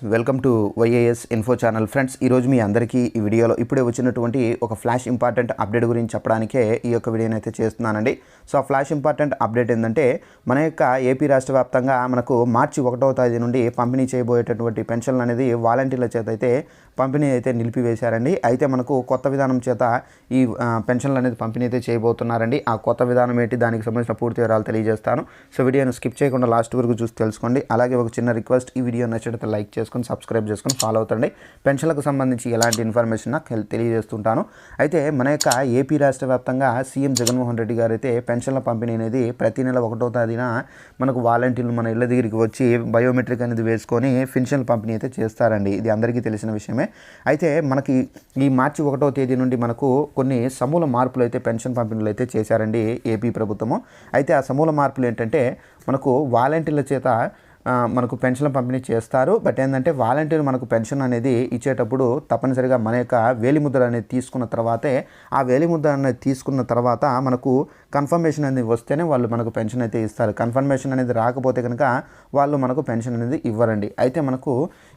Welcome to YAS info channel friends ఈరోజు మీ అందరికీ ఈ వీడియోలో ఇప్పుడే వచ్చినటువంటి ఒక ఫ్లాష్ ఇంపార్టెంట్ అప్డేట్ గురించి చెప్పడానికే ఈ యొక్క వీడియోని అయితే చేస్తున్నానండి. సో ఆ ఫ్లాష్ ఇంపార్టెంట్ అప్డేట్ ఏంటంటే మన యొక్క ఏపీ రాష్ట్ర వ్యాప్తంగా మనకు మార్చి ఒకటవ తేదీ నుండి పంపిణీ చేయబోయేటటువంటి పెన్షన్లు అనేది వాలంటీర్ల చేత అయితే పంపిణీ అయితే నిలిపివేశారండి. అయితే మనకు కొత్త విధానం చేత ఈ పెన్షన్లు అనేది పంపిణీ అయితే చేయబోతున్నారండి. ఆ కొత్త విధానం ఏంటి దానికి సంబంధించిన పూర్తి వివరాలు తెలియజేస్తాను. సో వీడియోను స్కిప్ చేయకుండా లాస్ట్ వరకు చూసి తెలుసుకోండి. అలాగే ఒక చిన్న రిక్వెస్ట్ ఈ వీడియో నచ్చితే లైక్ చేసుకొని సబ్స్క్రైబ్ చేసుకొని ఫాలో అవుతండి పెన్షన్లకు సంబంధించి ఎలాంటి ఇన్ఫర్మేషన్ నాకు తెలియజేస్తుంటాను. అయితే మన యొక్క ఏపీ రాష్ట్ర వ్యాప్తంగా సీఎం జగన్మోహన్ రెడ్డి గారు అయితే పెన్షన్ల పంపిణీ అనేది ప్రతి నెల ఒకటో తేదీన మనకు వాలంటీర్లు మన ఇళ్ళ దగ్గరికి వచ్చి బయోమెట్రిక్ అనేది వేసుకొని పెన్షన్ల పంపిణీ అయితే చేస్తారండి. ఇది అందరికీ తెలిసిన విషయమే. అయితే మనకి ఈ మార్చి ఒకటో తేదీ నుండి మనకు కొన్ని సమూల మార్పులు అయితే పెన్షన్ పంపిణీలు అయితే చేశారండి ఏపీ ప్రభుత్వము. అయితే ఆ సమూల మార్పులు ఏంటంటే మనకు వాలంటీర్ల చేత మనకు పెన్షన్ పంపిణీ చేస్తారు. బట్ ఏంటంటే వాలంటీర్ మనకు పెన్షన్ అనేది ఇచ్చేటప్పుడు తప్పనిసరిగా మన యొక్క వేలిముద్ర అనేది తీసుకున్న తర్వాతే ఆ వేలిముద్ర అనేది తీసుకున్న తర్వాత మనకు కన్ఫర్మేషన్ అనేది వస్తేనే వాళ్ళు మనకు పెన్షన్ అయితే ఇస్తారు. కన్ఫర్మేషన్ అనేది రాకపోతే కనుక వాళ్ళు మనకు పెన్షన్ అనేది ఇవ్వరండి. అయితే మనకు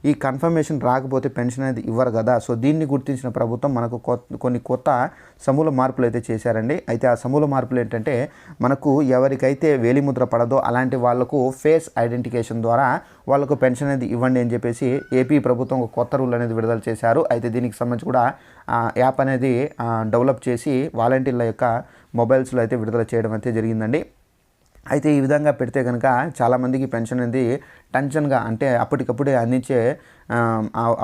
ఈ కన్ఫర్మేషన్ రాకపోతే పెన్షన్ అనేది ఇవ్వరు కదా. సో దీన్ని గుర్తించిన ప్రభుత్వం మనకు కొత్త కొన్ని కొత్త సమూల మార్పులు అయితే చేశారండి. అయితే ఆ సమూల మార్పులు ఏంటంటే మనకు ఎవరికైతే వేలిముద్ర పడదో అలాంటి వాళ్ళకు ఫేస్ ఐడెంటిఫికేషన్ ద్వారా వాళ్ళకు పెన్షన్ అనేది ఇవ్వండి అని చెప్పేసి ఏపీ ప్రభుత్వం ఒక కొత్త రూల్ అనేది విడుదల చేశారు. అయితే దీనికి సంబంధించి కూడా యాప్ అనేది డెవలప్ చేసి వాలంటీర్ల యొక్క మొబైల్స్లో అయితే విడుదల చేయడం అయితే జరిగిందండి. అయితే ఈ విధంగా పెడితే కనుక చాలామందికి పెన్షన్ అనేది టెన్షన్గా అంటే అప్పటికప్పుడే అందించే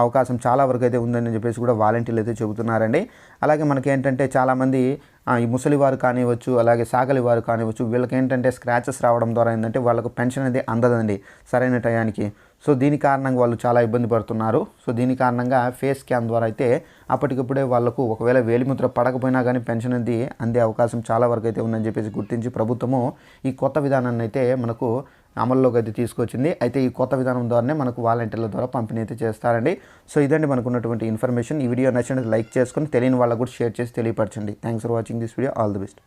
అవకాశం చాలా వరకు అయితే ఉందని చెప్పేసి కూడా వాలంటీర్లు అయితే చెబుతున్నారండి. అలాగే మనకి ఏంటంటే చాలామంది ఈ ముసలి వారు కానివ్వచ్చు అలాగే సాగలి వారు కానివ్వచ్చు వీళ్ళకి ఏంటంటే స్క్రాచెస్ రావడం ద్వారా ఏంటంటే వాళ్ళకు పెన్షన్ అనేది అందదండి సరైన టయానికి. సో దీని కారణంగా వాళ్ళు చాలా ఇబ్బంది పడుతున్నారు. సో దీని కారణంగా ఫేస్ స్కాన్ ద్వారా అయితే అప్పటికప్పుడే వాళ్ళకు ఒకవేళ వేలిముద్ర పడకపోయినా కానీ పెన్షన్ అనేది అందే అవకాశం చాలా వరకు అయితే ఉందని చెప్పేసి గుర్తించి ప్రభుత్వము ఈ కొత్త విధానాన్ని అయితే మనకు అమల్లోకి అయితే తీసుకొచ్చింది. అయితే ఈ కొత్త విధానం ద్వారానే మనకు వాలంటీర్ల ద్వారా పంపిణీ అయితే చేస్తారండి. సో ఇదండి మనకు ఉన్నటువంటి ఇన్ఫర్మేషన్. ఈ వీడియో నచ్చినట్టు లైక్ చేసుకొని తెలియని వాళ్ళకు కూడా షేర్ చేసి తెలియపరచండి. Thanks for watching this video. All the best.